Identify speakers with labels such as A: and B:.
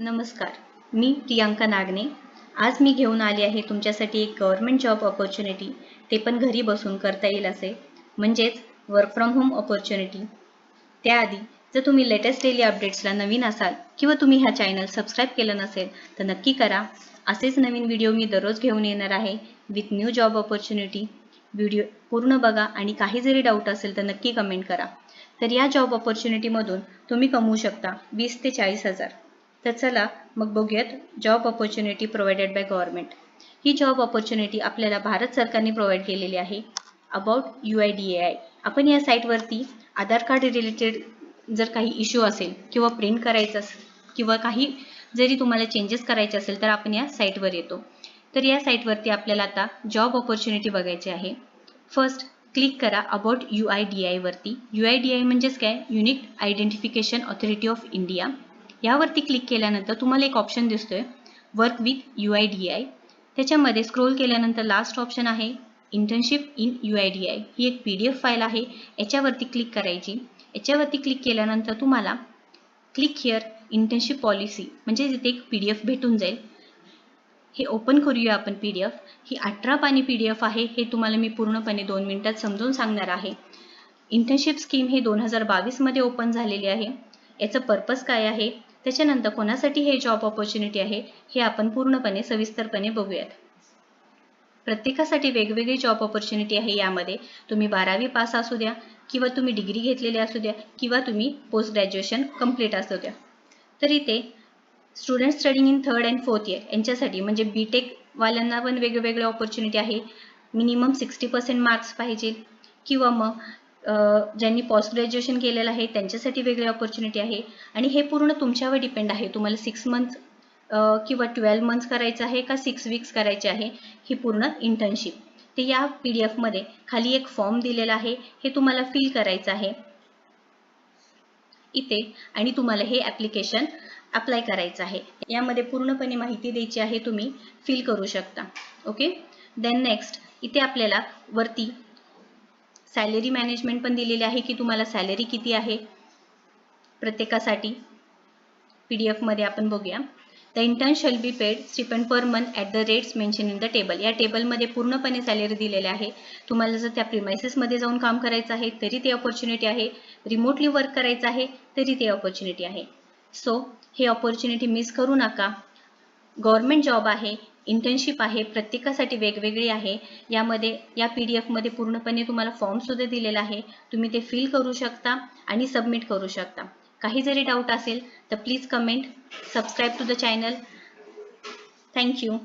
A: नमस्कार मी प्रियांका नागने आज मी घेऊन आले आहे तुमच्यासाठी एक गव्हर्मेंट जॉब ऑपॉर्च्युनिटी ते पण घरी बसून करता येईल असे. म्हणजेच वर्क फ्रॉम होम ऑपॉर्च्युनिटी त्याआधी जर तुम्ही लेटेस्ट डेली अपडेट्सला नवीन असाल किंवा तुम्ही ह्या चॅनल सबस्क्राईब केलं नसेल तर नक्की करा. असेच नवीन व्हिडिओ मी दररोज घेऊन येणार आहे with new job opportunity video पूर्ण बघा आणि काही जरी डाऊट असेल तर नक्की कमेंट करा. तर या जॉब ऑपॉर्च्युनिटीमधून तुम्ही कमवू शकता वीस ते चाळीस हजार. तर चला मग बघूयात job opportunity provided by government he job opportunity आपल्याला भारत सरकारने प्रोव्हाइड केलेली आहे. About U I D A I आपण या साईटवरती आधार कार्ड रिलेटेड जर काही इश्यू असेल किंवा प्रिंट करायचं असेल किंवा काही जरी तुम्हाला चेंजेस करायचे असेल तर आपण या साईटवर येतो. तर या साईटवरती आपल्याला आता जॉब ऑपॉर्च्युनिटी बघायची आहे. फर्स्ट क्लिक करा अबाउट यू आय डी आयवरती यू आय डी आय म्हणजेच काय? Unique identification authority of India यावरती क्लिक केल्यानंतर तुम्हाला एक ऑप्शन दिसतोय. Work with U I D A त्याच्यामध्ये स्क्रोल केल्यानंतर लास्ट ऑप्शन आहे internship in U I D A I एक पी डी एफ फाईल आहे. याच्यावरती क्लिक करायची. याच्यावरती क्लिक केल्यानंतर तुम्हाला क्लिक हिअर इंटर्नशिप पॉलिसी म्हणजे तिथे एक पी डी एफ भेटून जाईल. हे ओपन करूया आपण पी डी एफ ही अठरा पाणी पी डी एफ आहे. हे तुम्हाला मी पूर्णपणे दोन मिनिटात समजून सांगणार आहे. इंटर्नशिप स्कीम हे दोन हजार बावीसमध्ये ओपन झालेली आहे. याचं पर्पज काय आहे? त्याच्यानंतर कोणासाठी हे जॉब ऑपॉर्च्युनिटी आहे हे आपण पूर्णपणे सविस्तरपणे बघूयात. प्रत्येकासाठी वेगवेगळी जॉब ऑपॉर्च्युनिटी आहे यामध्ये. तुम्ही बारावी पास असू द्या किंवा तुम्ही डिग्री घेतलेली असू द्या किंवा तुम्ही पोस्ट ग्रॅज्युएशन कंप्लीट असू द्या. तर इथे student studying in third and fourth year यांच्यासाठी म्हणजे बी टेकवाल्यांना पण वेगवेगळ्या ऑपॉर्च्युनिटी आहे. मिनिमम सिक्स्टी पर्सेंट मार्क्स पाहिजे. किंवा मग ज्यांनी पोस्ट ग्रॅज्युएशन केलेलं आहे त्यांच्यासाठी वेगळी ऑपॉर्च्युनिटी आहे. आणि हे पूर्ण तुमच्यावर डिपेंड आहे. तुम्हाला सिक्स मंथ किंवा ट्वेल्व मंथ्स करायचं आहे का सिक्स वीक्स करायचे आहे ही पूर्ण इंटर्नशिप ते या पी डी एफमध्ये खाली एक फॉर्म दिलेला आहे. हे तुम्हाला फिल करायचं आहे. इथे आणि तुम्हाला हे ॲप्लिकेशन अप्लाय करायचं आहे. यामध्ये पूर्णपणे माहिती द्यायची आहे तुम्ही. फिल करू शकता. ओके देन नेक्स्ट इथे आपल्याला वरती सॅलरी मॅनेजमेंट पण दिलेली आहे की तुम्हाला सॅलरी किती आहे? प्रत्येकासाठी. पी डी एफमध्ये आपण बघूया. The intern shall be paid stipend per month at the rates mention in the table या टेबलमध्ये पूर्णपणे सॅलरी दिलेली आहे. तुम्हाला जर त्या प्रिमायसेसमध्ये जाऊन काम करायचं आहे तरी ते ऑपॉर्च्युनिटी आहे. रिमोटली वर्क करायचं आहे तरी ते ऑपॉर्च्युनिटी आहे. सो हे ऑपॉर्च्युनिटी मिस करू नका. गव्हर्मेंट जॉब आहे इंटर्नशिप आहे प्रत्येकासाठी वेगवेगळी आहे. यामध्ये या पी डी एफमध्ये पूर्णपणे तुम्हाला फॉर्मसुद्धा दिलेला आहे. तुम्ही ते फिल करू शकता आणि सबमिट करू शकता. काही जरी डाऊट असेल तर please comment subscribe to the channel thank you